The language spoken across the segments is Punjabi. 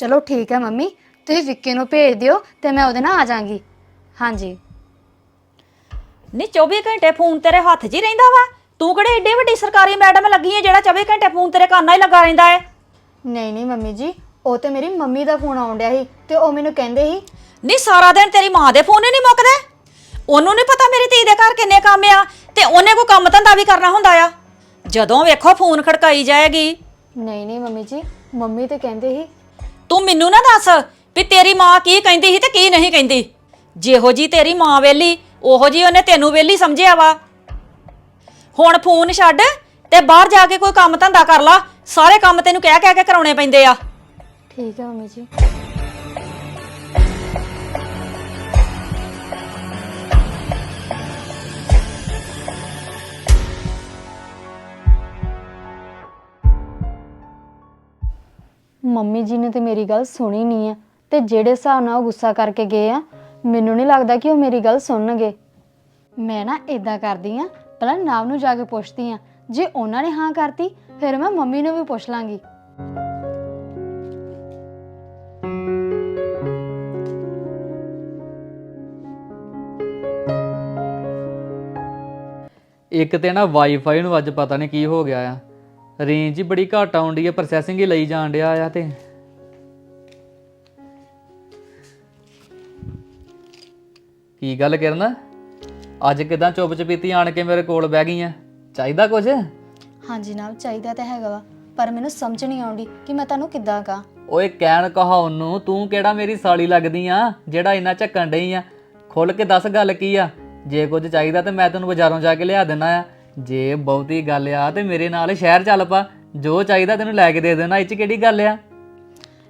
ਚਲੋ ਠੀਕ ਹੈ ਮੰਮੀ ਤੁਸੀਂ ਵਿੱਕੀ ਨੂੰ ਭੇਜ ਦਿਓ ਤੇ ਮੈਂ ਉਹਦੇ ਨਾਲ ਆ ਜਾਾਂਗੀ ਹਾਂਜੀ। ਨਹੀਂ 24 ਘੰਟੇ ਫੋਨ ਤੇਰੇ ਹੱਥ 'ਚ ਹੀ ਰਹਿੰਦਾ ਵਾ। ਤੂੰ ਕਿਹੜੇ ਏਡੇ ਵੱਡੀ ਸਰਕਾਰੀ ਮੈਡਮ ਲੱਗੀ ਹੈ ਜਿਹੜਾ 24 ਘੰਟੇ ਫੋਨ ਤੇਰੇ ਕੰਨਾਂ 'ਹੀ ਲੱਗਾ ਰਹਿੰਦਾ ਹੈ ਨਹੀਂ ਨਹੀਂ ਮੰਮੀ ਜੀ ਉਹ ਤੇ ਮੇਰੀ ਮੰਮੀ ਦਾ ਫੋਨ ਆਉਣ ਡਿਆ ਸੀ ਤੇ ਉਹ ਮੈਨੂੰ ਕਹਿੰਦੇ ਸੀ। ਨਹੀਂ ਸਾਰਾ ਦਿਨ ਤੇਰੀ ਮਾਂ ਦੇ ਫੋਨ ਹੀ ਨਹੀਂ ਮੁੱਕਦੇ। ਉਹਨੂੰ ਨਹੀਂ ਪਤਾ ਮੇਰੀ ਧੀ ਦੇ ਘਰ ਕਿੰਨੇ ਕੰਮ ਆ ਤੇ ਉਹਨੇ ਕੋਈ ਕੰਮ ਧੰਦਾ ਵੀ ਕਰਨਾ ਹੁੰਦਾ ਆ। ਜਦੋਂ ਵੇਖੋ ਫੋਨ ਖੜਕਾਈ ਜਾਏਗੀ। ਨਹੀਂ ਨਹੀਂ ਮੰਮੀ ਜੀ ਮੰਮੀ ਤੇ ਕਹਿੰਦੇ ਸੀ ਤੂੰ ਮੈਨੂੰ ਨਾ ਦੱਸ ਵੀ ਤੇਰੀ ਮਾਂ ਕੀ ਕਹਿੰਦੀ ਸੀ ਤੇ ਕੀ ਨਹੀਂ ਕਹਿੰਦੀ। ਜਿਹੋ ਜੀ ਤੇਰੀ ਮਾਂ ਵੇਲੀ, ਉਹੋ ਜੀ ਉਹਨੇ ਤੈਨੂੰ ਵੇਲੀ ਸਮਝਿਆ ਵਾ। ਹੁਣ ਫੋਨ ਛੱਡ ਤੇ ਬਾਹਰ ਜਾ ਕੇ ਕੋਈ ਕੰਮ ਧੰਦਾ ਕਰ ਲਾ। ਸਾਰੇ ਕੰਮ ਤੈਨੂੰ ਕਹਿ ਕਹਿ ਕੇ ਕਰਾਉਣੇ ਪੈਂਦੇ ਆ। ਠੀਕ ਹੈ ਮੰਮੀ ਜੀ। ਮੰਮੀ ਜੀ ਨੇ ਤੇ ਮੇਰੀ ਗੱਲ ਸੁਣੀ ਨਹੀਂ ਆ ਤੇ ਜਿਹੜੇ ਹਿਸਾਬ ਨਾਲ ਉਹ ਗੁੱਸਾ ਕਰਕੇ ਗਏ ਆ, ਮੈਨੂੰ ਨਹੀਂ ਲੱਗਦਾ ਕਿ ਉਹ ਮੇਰੀ ਗੱਲ ਸੁਣਨਗੇ। ਮੈਂ ਨਾ ਇਦਾਂ ਕਰਦੀ ਆ, ਪਹਿਲਾਂ ਨਾਮ ਨੂੰ ਜਾ ਕੇ ਪੁੱਛਦੀ ਆ, ਜੇ ਉਹਨਾਂ ਨੇ ਹਾਂ ਕਰਤੀ, ਫਿਰ ਮੈਂ ਮੰਮੀ ਨੂੰ ਵੀ ਪੁੱਛ ਲਾਂਗੀ। ਇੱਕ ਤੇ ਨਾ ਵਾਈਫਾਈ ਨੂੰ ਅੱਜ ਪਤਾ ਨਹੀਂ ਕੀ ਹੋ ਗਿਆ ਆ। ਰੇਂਜ ਹੀ ਬੜੀ ਘੱਟ ਆਉਂਦੀ ਹੈ ਪ੍ਰੋਸੈਸਿੰਗ ਹੀ ਲਈ ਜਾਣ ਡਿਆ ਆ ਤੇ। ਕੀ ਗੱਲ ਕਰਨਾ? ਅੱਜ ਕਿਦਾਂ ਚੁੱਪ ਚਪੀਤੀ ਆਣ ਕੇ ਮੇਰੇ ਕੋਲ ਬਹਿ ਗਈ ਆ? ਚਾਹੀਦਾ ਕੁਝ ਹਾਂਜੀ ਨਾ ਚਾਹੀਦਾ ਤਾਂ ਹੈਗਾ ਵਾ ਪਰ ਮੈਨੂੰ ਸਮਝ ਨਹੀਂ ਆਉਂਦੀ ਕਿ ਮੈਂ ਤੁਹਾਨੂੰ ਕਿੱਦਾਂ ਕਹਾਂ। ਓਏ ਕਹਿਣ ਕਹਾ ਉਹਨੂੰ ਤੂੰ ਕਿਹੜਾ ਮੇਰੀ ਸਾਲੀ ਲੱਗਦੀ ਆ ਜਿਹੜਾ ਇੰਨਾ ਝੱਕਣ ਡਈ ਆ? ਖੁੱਲ ਕੇ ਦੱਸ ਗੱਲ ਕੀ ਆ? ਜੇ ਕੁਝ ਚਾਹੀਦਾ ਤੇ ਮੈਂ ਤੈਨੂੰ ਬਾਜ਼ਾਰੋਂ ਜਾ ਕੇ ਲਿਆ ਦੇਣਾ ਆ। ਜੇ ਬਹੁਤੀ ਗੱਲ ਆ ਤੇ ਮੇਰੇ ਨਾਲ ਸ਼ਹਿਰ ਚੱਲ ਪਾ। ਜੋ ਚਾਹੀਦਾ ਤੈਨੂੰ ਲੈ ਕੇ ਦੇ ਦੇਣਾ ਇਹ ਚ ਕਿਹੜੀ ਗੱਲ ਆ?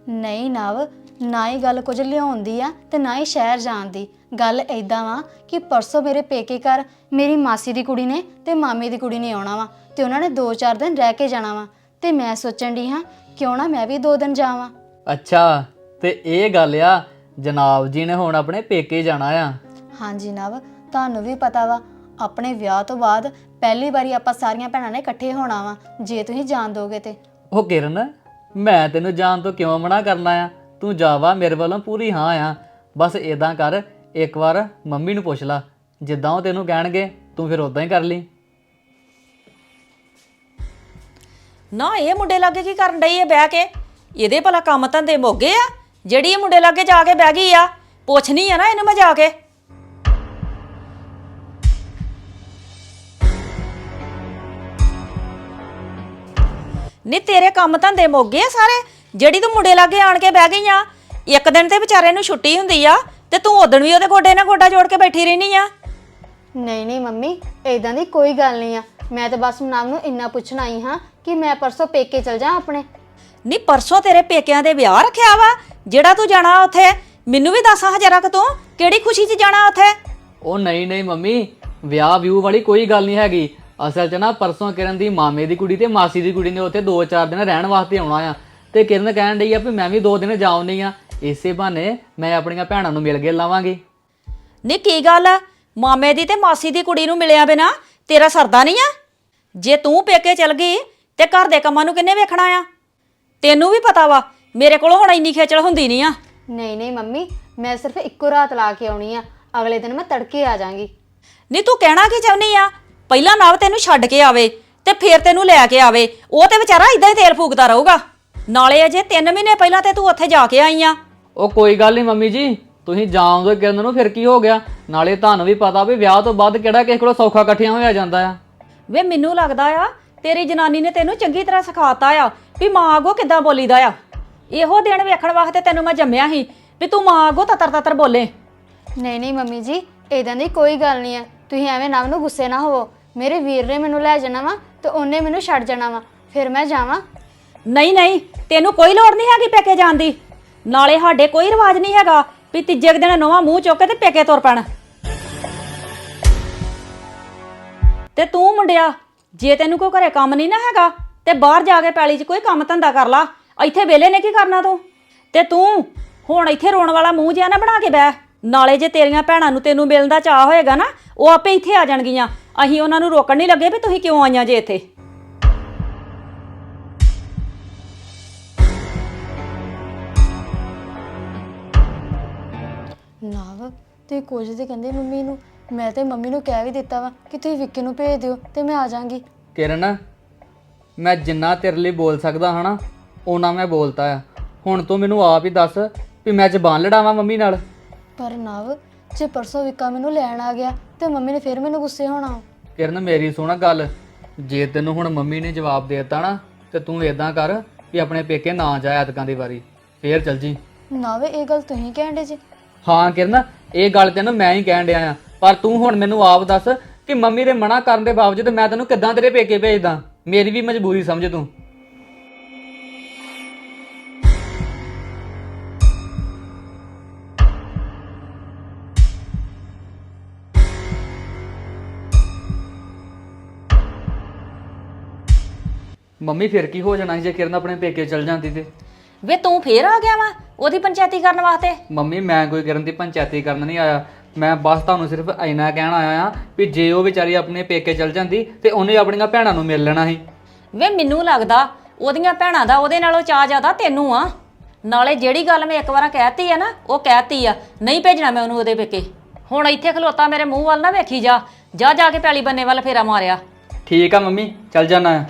ਨਹੀਂ ਨਵ ਨਾ ਹੀ ਗੱਲ ਕੁਝ ਲਿਆਉਣ ਦੀ ਆ ਤੇ ਨਾ ਹੀ ਸ਼ਹਿਰ ਜਾਣ ਦੀ। ਗੱਲ ਐਦਾਂ ਵਾ ਕਿ ਪਰਸੋਂ ਮੇਰੇ ਪੇਕੇ ਘਰ ਮੇਰੀ ਮਾਸੀ ਦੀ ਕੁੜੀ ਨੇ ਤੇ ਮਾਮੇ ਦੀ ਕੁੜੀ ਨੇ ਆਉਣਾ ਵਾ ਤੇ ਉਹਨਾਂ ਨੇ 2-4 ਦਿਨ ਰਹਿ ਕੇ ਜਾਣਾ ਵਾ। ਤੇ ਮੈਂ ਸੋਚਣ ਦੀ ਹਾਂ ਕਿਉਂ ਨਾ ਮੈਂ ਵੀ 2 ਦਿਨ ਜਾਵਾਂ। ਅੱਛਾ ਤੇ ਇਹ ਗੱਲ ਆ ਜਨਾਬ ਜੀ ਨੇ ਹੁਣ ਆਪਣੇ ਪੇਕੇ ਜਾਣਾ ਆ। ਹਾਂਜੀ ਨਵ ਤੁਹਾਨੂੰ ਵੀ ਪਤਾ ਵਾ ਆਪਣੇ ਵਿਆਹ ਤੋਂ ਬਾਅਦ ਪਹਿਲੀ ਵਾਰੀ ਆਪਾਂ ਸਾਰੀਆਂ ਭੈਣਾਂ ਨੇ ਇਕੱਠੇ ਹੋਣਾ ਵਾ ਜੇ ਤੁਸੀਂ ਜਾਣ ਦੋਗੇ ਤੇ। ਉਹ ਕਿਰਨ ਮੈਂ ਤੈਨੂੰ ਜਾਣ ਤੋਂ ਕਿਉਂ ਮਨਾ ਕਰਨਾ ਆ? ਤੂੰ ਜਾਵਾ ਮੇਰੇ ਵੱਲੋਂ ਪੂਰੀ ਹਾਂ ਆ। ਬਸ ਇਦਾਂ ਕਰ ਇੱਕ ਵਾਰ ਮੰਮੀ ਨੂੰ ਪੁੱਛ ਲੈ। ਜਿੱਦਾਂ ਉਹ ਤੈਨੂੰ ਕਹਿਣਗੇ ਤੂੰ ਫਿਰ ਉਦਾਂ ਹੀ ਕਰ ਲਈ। ਨਾ ਇਹ ਮੁੰਡੇ ਲਾਗੇ ਕੀ ਕਰਨ ਡਈ ਹੈ ਬਹਿ ਕੇ? ਇਹਦੇ ਭਲਾ ਕੰਮ ਧੰਦੇ ਮੋਗੇ ਆ? ਜਿਹੜੀ ਇਹ ਮੁੰਡੇ ਲਾਗੇ ਜਾ ਕੇ ਬਹਿ ਗਈ ਆ ਪੁੱਛਣੀ ਆ ਨਾ ਇਹਨੂੰ ਮੈਂ ਜਾ ਕੇ। ਨੀ ਤੇਰੇ ਕੰਮ ਧੰਦੇ ਮੋਗੇ ਆ ਸਾਰੇ। ਜਿਹੜੀ ਤੂੰ ਮੁੰਡੇ ਲਾਗੇ ਆਣ ਕੇ ਬਹਿ ਗਈ ਆ ਇੱਕ ਦਿਨ ਤੇ ਵਿਚਾਰੇ ਨੂੰ ਛੁੱਟੀ ਹੁੰਦੀ ਆ ਤੇ ਤੂੰ ਉਦਣ ਵੀ ਉਹਦੇ ਗੋਡੇ ਨਾਲ ਗੋਡਾ ਜੋੜ ਕੇ ਬੈਠੀ ਰਹਿਨੀ ਆ। ਨਹੀਂ ਨਹੀਂ ਮੰਮੀ ਇਦਾਂ ਦੀ ਕੋਈ ਗੱਲ ਨਹੀਂ ਆ। ਮੈਂ ਤਾਂ ਬਸ ਨਾਮ ਨੂੰ ਇੰਨਾ ਪੁੱਛਣ ਆਈ ਹਾਂ ਕਿ ਮੈਂ ਪਰਸੋਂ ਪੇਕੇ ਚਲ ਜਾ ਆਪਣੇ। ਨੀ ਪਰਸੋਂ ਤੇਰੇ ਪੇਕਿਆਂ ਦੇ ਵਿਆਹ ਰੱਖਿਆ ਵਾ। ਜਿਹੜਾ ਤੂੰ ਜਾਣਾ ਉੱਥੇ ਮੈਨੂੰ ਵੀ ਦੱਸ ਹਜ਼ਾਰਾਂ ਤੂੰ ਕਿਹੜੀ ਖੁਸ਼ੀ 'ਚ ਜਾਣਾ ਉੱਥੇ? ਉਹ ਨਹੀਂ ਨਹੀਂ ਮੰਮੀ ਵਿਆਹ ਵਿਊ ਵਾਲੀ ਕੋਈ ਗੱਲ ਨਹੀਂ ਹੈਗੀ। ਅਸਲ 'ਚ ਨਾ ਪਰਸੋਂ ਕਿਰਨ ਦੀ ਮਾਮੇ ਦੀ ਕੁੜੀ ਤੇ ਮਾਸੀ ਦੀ ਕੁੜੀ ਨੇ ਉੱਥੇ 2-4 ਦਿਨ ਰਹਿਣ ਵਾਸਤੇ ਆਉਣਾ ਆ। ਤੇ ਕਿਰਨ ਕਹਿਣ ਡਈ ਆ ਵੀ ਮੈਂ ਵੀ 2 ਦਿਨ ਜਾਉਣੀ ਆ। ਇਸੇ ਬਹਾਨੇ ਮੈਂ ਆਪਣੀਆਂ ਭੈਣਾਂ ਨੂੰ ਮਿਲ ਕੇ ਲਾਵਾਂਗੀ। ਨੀ ਕੀ ਗੱਲ ਆ? ਮਾਮੇ ਦੀ ਤੇ ਮਾਸੀ ਦੀ ਕੁੜੀ ਨੂੰ ਮਿਲਿਆ ਬਿਨਾ ਤੇਰਾ ਸਰਦਾ ਨਹੀਂ ਆ? ਜੇ ਤੂੰ ਪੇਕੇ ਚਲ ਗਈ ਤੇ ਘਰ ਦੇ ਕੰਮਾਂ ਨੂੰ ਕਿੰਨੇ ਵੇਖਣਾ ਆ? ਤੈਨੂੰ ਵੀ ਪਤਾ ਵਾ ਮੇਰੇ ਕੋਲ ਹੁਣ ਇੰਨੀ ਖੇਚਲ ਹੁੰਦੀ ਨਹੀਂ ਆ। ਨਹੀਂ ਨਹੀਂ ਮੰਮੀ ਮੈਂ ਸਿਰਫ ਇੱਕੋ ਰਾਤ ਲਾ ਕੇ ਆਉਣੀ ਆ। ਅਗਲੇ ਦਿਨ ਮੈਂ ਤੜਕੇ ਆ ਜਾਾਂਗੀ। ਨੀ ਤੂੰ ਕਹਿਣਾ ਕੀ ਚਾਹੁੰਦੀ ਆ? ਪਹਿਲਾਂ ਨਵ ਤੈਨੂੰ ਛੱਡ ਕੇ ਆਵੇ ਤੇ ਫੇਰ ਤੈਨੂੰ ਲੈ ਕੇ ਆਵੇ ਉਹ ਤੇ ਵਿਚਾਰਾ ਇਦਾਂ ਹੀ ਤੇਲ ਫੂਕਦਾ ਰਹੂਗਾ। ਨਾਲੇ ਅਜੇ 3 ਮਹੀਨੇ ਪਹਿਲਾਂ ਤੇ ਤੂੰ ਉੱਥੇ ਜਾ ਕੇ ਆਈ ਆ। ਉਹ ਕੋਈ ਗੱਲ ਨਹੀਂ ਮੰਮੀ ਜੀ ਤੁਸੀਂ ਜਾਓਗੇ ਕਿਰਨ ਨੂੰ ਫਿਰ ਕੀ ਹੋ ਗਿਆ? ਨਾਲੇ ਤੁਹਾਨੂੰ ਵੀ ਪਤਾ ਵੀ ਵਿਆਹ ਤੋਂ ਬਾਅਦ ਕਿਹੜਾ ਕਿਸੇ ਕੋਲੋਂ ਸੌਖਾ ਇਕੱਠਿਆਂ ਹੋਇਆ ਜਾਂਦਾ ਆ। ਵੇ ਮੈਨੂੰ ਲੱਗਦਾ ਆ ਤੇਰੀ ਜਨਾਨੀ ਨੇ ਤੈਨੂੰ ਚੰਗੀ ਤਰ੍ਹਾਂ ਸਿਖਾਤਾ ਆ ਵੀ ਮਾਂ ਅੱਗੋਂ ਕਿੱਦਾਂ ਬੋਲੀਦਾ ਆ। ਇਹੋ ਦਿਨ ਵੇਖਣ ਵਾਸਤੇ ਤੈਨੂੰ ਮੈਂ ਜੰਮਿਆ ਸੀ ਵੀ ਤੂੰ ਮਾਂ ਅੱਗੋਂ ਤਤਰ ਤਤਰ ਬੋਲੇ। ਨਹੀਂ ਨਹੀਂ ਮੰਮੀ ਜੀ ਇਦਾਂ ਦੀ ਕੋਈ ਗੱਲ ਨਹੀਂ ਆ। ਤੁਸੀਂ ਐਵੇਂ ਨਵ ਨੂੰ ਗੁੱਸੇ ਨਾ ਹੋਵੋ। ਮੇਰੇ ਵੀਰ ਨੇ ਮੈਨੂੰ ਲੈ ਜਾਣਾ ਵਾ ਤੇ ਉਹਨੇ ਮੈਨੂੰ ਛੱਡ ਜਾਣਾ ਵਾ। ਫਿਰ ਮੈਂ ਜਾਵਾਂ। ਨਹੀਂ ਨਹੀਂ, ਤੈਨੂੰ ਕੋਈ ਲੋੜ ਨਹੀਂ ਹੈਗੀ ਪੇਕੇ ਜਾਣ ਦੀ। ਨਾਲੇ ਸਾਡੇ ਕੋਈ ਰਿਵਾਜ ਨਹੀਂ ਹੈਗਾ ਵੀ ਤੀਜੇ ਕੁ ਦਿਨ ਨਵਾਂ ਮੂੰਹ ਚੁੱਕ ਕੇ ਤੇ ਪੇਕੇ ਤੁਰ ਪੈਣ। ਤੇ ਤੂੰ ਮੁੰਡਿਆ, ਜੇ ਤੈਨੂੰ ਕੋਈ ਘਰੇ ਕੰਮ ਨਹੀਂ ਨਾ ਹੈਗਾ, ਤੇ ਬਾਹਰ ਜਾ ਕੇ ਪੈਲੀ 'ਚ ਕੋਈ ਕੰਮ ਧੰਦਾ ਕਰ ਲਾ। ਇੱਥੇ ਵਿਹਲੇ ਨੇ ਕੀ ਕਰਨਾ ਤੂੰ? ਤੇ ਤੂੰ ਹੁਣ ਇੱਥੇ ਰੋਣ ਵਾਲਾ ਮੂੰਹ ਜਿਹਾ ਨਾ ਬਣਾ ਕੇ ਬਹਿ। ਨਾਲੇ ਜੇ ਤੇਰੀਆਂ ਭੈਣਾਂ ਨੂੰ ਤੈਨੂੰ ਮਿਲਣ ਦਾ ਚਾਹ ਹੋਏਗਾ ਨਾ, ਉਹ ਆਪੇ ਇੱਥੇ ਆ ਜਾਣਗੀਆਂ। ਅਸੀਂ ਉਹਨਾਂ ਨੂੰ ਰੋਕਣ ਨਹੀਂ ਲੱਗੇ ਵੀ ਤੁਸੀਂ ਕਿਉਂ ਆਈਆਂ ਜੇ ਇੱਥੇ? ਨਾਵ ਤੇ ਕੁਝ ਤੇ ਕਹਿੰਦੇ ਮੰਮੀ ਨੂੰ ਮੈਂ ਤੇ ਮੰਮੀ ਨੂੰ ਕਹਿ ਵੀ ਦਿੱਤਾ ਵਾ ਕਿ ਤੁਸੀਂ ਵਿੱਕੇ ਨੂੰ ਭੇਜ ਦਿਓ ਤੇ ਮੈਂ ਆ ਜਾਾਂਗੀ। ਕਿਰਨ ਮੈਂ ਜਿੰਨਾ ਤੇਰੇ ਲਈ ਬੋਲ ਸਕਦਾ ਹਾਂ ਨਾ ਉਹਨਾਂ ਮੈਂ ਬੋਲਤਾ ਆ। ਹੁਣ ਤੂੰ ਮੈਨੂੰ ਆਪ ਹੀ ਦੱਸ ਵੀ ਮੈਂ ਜ਼ਬਾਨ ਲੜਾਵਾਂ ਮੰਮੀ ਨਾਲ? ਪਰ ਨਾਵ ਜੇ ਪਰਸੋਂ ਵਿੱਕਾ ਮੈਨੂੰ ਲੈਣ ਆ ਗਿਆ ਤੇ ਮੰਮੀ ਨੇ ਫਿਰ ਮੈਨੂੰ ਗੁੱਸੇ ਹੋਣਾ। ਕਿਰਨ ਮੇਰੀ ਸੁਣ ਗੱਲ। ਜੇ ਤੈਨੂੰ ਹੁਣ ਮੰਮੀ ਨੇ ਜਵਾਬ ਦੇ ਦਿੱਤਾ ਨਾ ਤੇ ਤੂੰ ਇਦਾਂ ਕਰ ਵੀ ਆਪਣੇ ਪੇਕੇ ਨਾ ਜਾ ਐਤਕਾਂ ਦੀ ਵਾਰੀ। ਫੇਰ ਚੱਲ ਜੀ। ਨਵ ਇਹ ਗੱਲ ਤੁਸੀਂ ਕਹਿੰਦੇ ਜੀ। ਹਾਂ ਕਿਰਨ ਇਹ ਗੱਲ ਤੈਨੂੰ ਮੈਂ ਹੀ ਕਹਿਣ ਡਿਆ ਆ। ਪਰ ਤੂੰ ਹੁਣ ਮੈਨੂੰ ਆਪ ਦੱਸ ਕਿ ਮੰਮੀ ਦੇ ਮਨਾ ਕਰਨ ਦੇ ਬਾਵਜੂਦ ਮੈਂ ਤੈਨੂੰ ਕਿੱਦਾਂ ਤੇਰੇ ਪੇਕੇ ਭੇਜਦਾ? ਮੇਰੀ ਵੀ ਮਜਬੂਰੀ ਸਮਝ ਤੂੰ। ਮੰਮੀ ਫਿਰ ਕੀ ਹੋ ਜਾਣਾ ਸੀ ਜੇ ਕਿਰਨ ਆਪਣੇ ਪੇਕੇ ਚਲ ਜਾਂਦੀ ਤੇ? ਵੇ ਤੂੰ ਫੇਰ ਆ ਗਿਆ ਵਾ ਉਹਦੀ ਪੰਚਾਇਤੀ ਕਰਨ ਵਾਸਤੇ? ਮੰਮੀ ਮੈਂ ਕੋਈ ਕਰਨ ਦੀ ਪੰਚਾਇਤੀ ਕਰਨ ਨਹੀਂ ਆਇਆ। ਮੈਂ ਬਸ ਤੁਹਾਨੂੰ ਸਿਰਫ ਇੰਨਾ ਕਹਿਣ ਆਇਆ ਆ ਵੀ ਜੇ ਉਹ ਵਿਚਾਰੀ ਆਪਣੇ ਪੇਕੇ ਚਲ ਜਾਂਦੀ ਤੇ ਉਹਨੇ ਆਪਣੀਆਂ ਭੈਣਾਂ ਨੂੰ ਮਿਲ ਲੈਣਾ ਸੀ। ਵੇ ਮੈਨੂੰ ਲੱਗਦਾ ਉਹਦੀਆਂ ਭੈਣਾਂ ਦਾ ਉਹਦੇ ਨਾਲੋਂ ਚਾਹ ਜ਼ਿਆਦਾ ਤੈਨੂੰ ਆ। ਨਾਲੇ ਜਿਹੜੀ ਗੱਲ ਮੈਂ ਇੱਕ ਵਾਰ ਕਹਿਤੀ ਆ ਨਾ ਉਹ ਕਹਿਤੀ ਆ ਨਹੀਂ ਭੇਜਣਾ ਮੈਂ ਉਹਨੂੰ ਉਹਦੇ ਪੇਕੇ। ਹੁਣ ਇੱਥੇ ਖਲੋਤਾ ਮੇਰੇ ਮੂੰਹ ਵੱਲ ਨਾ ਵੇਖੀ ਜਾ। ਜਾ ਜਾ ਕੇ ਪੈਲੀ ਬੰਨੇ ਵੱਲ ਫੇਰਾ ਮਾਰਿਆ। ਠੀਕ ਆ ਮੰਮੀ ਚਲ ਜਾਣਾ ਆ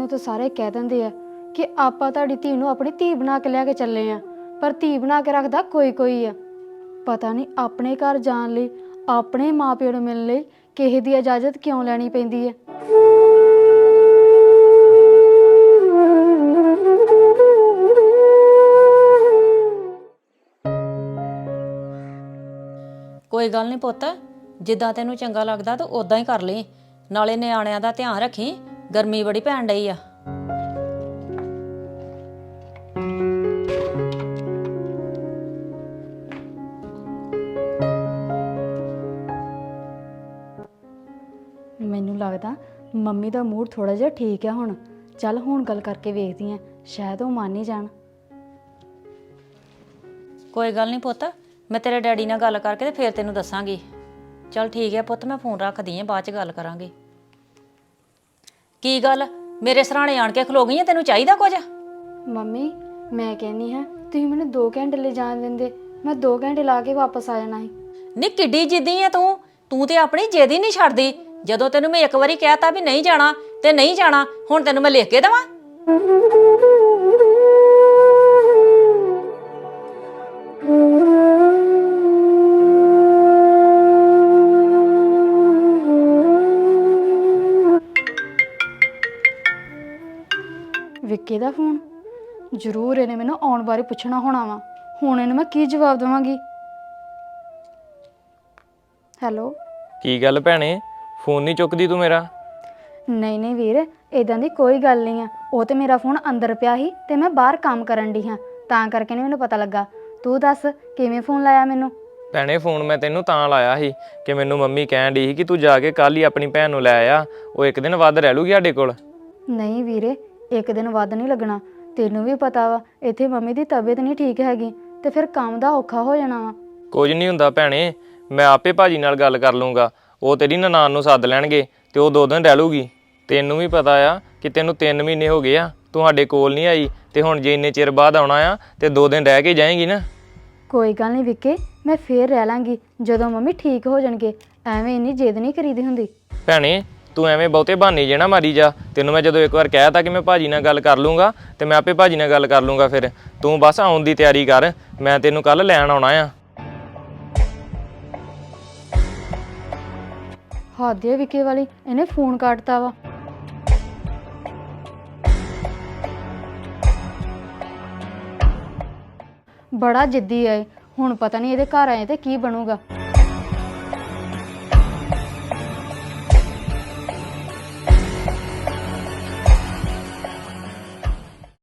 ਨੂੰ ਤਾਂ ਸਾਰੇ ਕਹਿ ਦਿੰਦੇ ਆ ਕਿ ਆਪਾਂ ਤੁਹਾਡੀ ਧੀ ਨੂੰ ਆਪਣੀ ਧੀ ਬਣਾ ਕੇ ਲੈ ਕੇ ਚੱਲੇ ਆ, ਪਰ ਧੀ ਬਣਾ ਕੇ ਰੱਖਦਾ ਕੋਈ ਕੋਈ ਆ। ਪਤਾ ਨਹੀਂ ਆਪਣੇ ਘਰ ਜਾਣ ਲਈ, ਆਪਣੇ ਮਾਪਿਆਂ ਨੂੰ ਮਿਲਣ ਲਈ ਕਿਸੇ ਦੀ ਇਜਾਜ਼ਤ ਕਿਉਂ ਲੈਣੀ ਪੈਂਦੀ ਹੈ ਕੋਈ ਗੱਲ ਨਹੀਂ ਪੁੱਤ, ਜਿੱਦਾਂ ਤੈਨੂੰ ਚੰਗਾ ਲੱਗਦਾ ਤੂੰ ਉਦਾਂ ਹੀ ਕਰ ਲਈ, ਨਾਲੇ ਨਿਆਣਿਆਂ ਦਾ ਧਿਆਨ ਰੱਖੀ। ਗਰਮੀ ਬੜੀ ਪੈਣ ਡਈ ਆ। ਮੈਨੂੰ ਲੱਗਦਾ ਮੰਮੀ ਦਾ ਮੂਡ ਥੋੜਾ ਜਿਹਾ ਠੀਕ ਹੈ ਹੁਣ। ਚੱਲ ਹੁਣ ਗੱਲ ਕਰਕੇ ਵੇਖਦੀ ਆ ਸ਼ਾਇਦ ਉਹ ਮੰਨ ਹੀ ਜਾਣ। ਕੋਈ ਗੱਲ ਨਹੀਂ ਪੁੱਤ ਮੈਂ ਤੇਰੇ ਡੈਡੀ ਨਾਲ ਗੱਲ ਕਰਕੇ ਤੇ ਫੇਰ ਤੈਨੂੰ ਦੱਸਾਂਗੀ। ਚਲ ਠੀਕ ਹੈ ਪੁੱਤ ਮੈਂ ਫੋਨ ਰੱਖਦੀ ਆ ਬਾਅਦ ਚ ਗੱਲ ਕਰਾਂਗੇ। ਕੀ ਗੱਲ? ਮੇਰੇ ਸਰਾਣੇ ਆਣ ਕੇ ਖਲੋ ਗਈ ਆ ਤੈਨੂੰ ਚਾਹੀਦਾ ਕੁਝ? ਮੰਮੀ ਮੈਂ ਕਹਿੰਨੀ ਹਾਂ ਤੁਸੀਂ ਮੈਨੂੰ 2 ਘੰਟੇ ਲਈ ਜਾਣ ਦਿੰਦੇ। ਮੈਂ 2 ਘੰਟੇ ਲਾ ਕੇ ਵਾਪਸ ਆ ਜਾਣਾ ਸੀ। ਨੀ ਕਿੱਡੀ ਜਿੱਦੀ ਆ ਤੂੰ। ਤੂੰ ਤੇ ਆਪਣੀ ਜਿੱਦ ਹੀ ਨਹੀਂ ਛੱਡਦੀ। ਜਦੋਂ ਤੈਨੂੰ ਮੈਂ ਇੱਕ ਵਾਰੀ ਕਹਿਤਾ ਵੀ ਨਹੀਂ ਜਾਣਾ ਤੇ ਨਹੀਂ ਜਾਣਾ ਹੁਣ ਤੈਨੂੰ ਮੈਂ ਲਿਖ ਕੇ ਦੇਵਾਂ? ਵਿੱਕੀ ਦਾ ਫੋਨ? ਜ਼ਰੂਰ ਇਹਨੇ ਮੈਨੂੰ ਆਉਣ ਬਾਰੇ ਪੁੱਛਣਾ ਹੋਣਾ ਵਾ। ਹੁਣ ਇਹਨੂੰ ਮੈਂ ਕੀ ਜਵਾਬ ਦੇਵਾਂਗੀ? ਹੈਲੋ? ਕੀ ਗੱਲ ਭੈਣੇ? ਫੋਨ ਨਹੀਂ ਚੁੱਕਦੀ ਤੂੰ ਮੇਰਾ? ਨਹੀਂ ਨਹੀਂ ਵੀਰ ਇਦਾਂ ਦੀ ਕੋਈ ਗੱਲ ਨਹੀਂ ਆ। ਉਹ ਤੇ ਮੇਰਾ ਫੋਨ ਅੰਦਰ ਪਿਆ ਸੀ ਤੇ ਮੈਂ ਬਾਹਰ ਕੰਮ ਕਰਨ ਦੀ ਹਾਂ। ਤਾਂ ਕਰਕੇ ਨਹੀਂ ਮੈਨੂੰ ਪਤਾ ਲੱਗਾ। ਤੂੰ ਦੱਸ ਕਿਵੇਂ ਫੋਨ ਲਾਇਆ ਮੈਨੂੰ? ਭੈਣੇ ਫੋਨ ਮੈਂ ਤੈਨੂੰ ਤਾਂ ਲਾਇਆ ਸੀ ਕਿ ਮੈਨੂੰ ਮੰਮੀ ਕਹਿਣ ਡਈ ਸੀ ਕਿ ਤੂੰ ਜਾ ਕੇ ਕੱਲ ਹੀ ਆਪਣੀ ਭੈਣ ਨੂੰ ਲੈ ਆ। ਉਹ ਇੱਕ ਦਿਨ ਵੱਧ ਰਹਿ ਲੂਗੀ ਸਾਡੇ ਕੋਲ। ਨਹੀਂ ਵੀਰੇ ਇੱਕ ਦਿਨ ਵੱਧ ਨਹੀਂ ਲੱਗਣਾ। ਤੈਨੂੰ ਵੀ ਪਤਾ ਵਾ ਇੱਥੇ ਮੰਮੀ ਦੀ ਤਬੀਅਤ ਨਹੀਂ ਠੀਕ ਹੈਗੀ ਤੇ ਫਿਰ ਕੰਮ ਦਾ ਔਖਾ ਹੋ ਜਾਣਾ ਵਾ। ਕੁਝ ਨਹੀਂ ਹੁੰਦਾ ਭੈਣੇ ਮੈਂ ਆਪੇ ਭਾਜੀ ਨਾਲ ਗੱਲ ਕਰ ਲੂੰਗਾ। ਉਹ ਤੇਰੀ ਨਨਾਣ ਨੂੰ ਸੱਦ ਲੈਣਗੇ ਤੇ ਉਹ ਦੋ ਦਿਨ ਰਹਿ ਲੂਗੀ। ਤੈਨੂੰ ਵੀ ਪਤਾ ਆ ਕਿ ਤੈਨੂੰ 3 ਮਹੀਨੇ ਹੋ ਗਏ ਆ ਤੂੰ ਸਾਡੇ ਕੋਲ ਨਹੀਂ ਆਈ ਤੇ ਹੁਣ ਜੇ ਇੰਨੇ ਚਿਰ ਬਾਅਦ ਆਉਣਾ ਆ ਤੇ ਦੋ ਦਿਨ ਰਹਿ ਕੇ ਜਾਏਂਗੀ ਨਾ। ਕੋਈ ਗੱਲ ਨਹੀਂ ਵਿੱਕੇ ਮੈਂ ਫੇਰ ਰਹਿ ਲਾਂਗੀ ਜਦੋਂ ਮੰਮੀ ਠੀਕ ਹੋ ਜਾਣਗੇ ਐਵੇਂ ਇੰਨੀ ਜਿੱਦ ਨਹੀਂ ਕਰੀਦੀ ਹੁੰਦੀ। ਭੈਣੇ ਤੂੰ ਐਵੇਂ ਬਹੁਤੇ ਬਹਾਨੇ ਜੇ ਨਾ ਮਾਰੀ ਜਾ। ਤੈਨੂੰ ਮੈਂ ਜਦੋਂ ਇੱਕ ਵਾਰ ਕਹਿ ਤਾ ਕਿ ਮੈਂ ਭਾਜੀ ਨਾਲ ਗੱਲ ਕਰ ਲੂੰਗਾ, ਤੇ ਮੈਂ ਆਪੇ ਭਾਜੀ ਨਾਲ ਗੱਲ ਕਰ ਲੂੰਗਾ ਫਿਰ। ਤੂੰ ਬਸ ਆਉਣ ਦੀ ਤਿਆਰੀ ਕਰ, ਮੈਂ ਤੈਨੂੰ ਕੱਲ ਲੈਣ ਆਉਣਾ ਆ। ਹੱਦ ਹੈ ਵਿੱਕੇ ਵਾਲੀ, ਇਹਨੇ ਫੋਨ ਕੱਟਤਾ ਵਾ। ਬੜਾ ਜਿੱਦੀ ਹੈ ਇਹ। ਹੁਣ ਪਤਾ ਨਹੀਂ ਇਹਦੇ ਘਰ ਆਏ ਤੇ ਕੀ ਬਣੂਗਾ।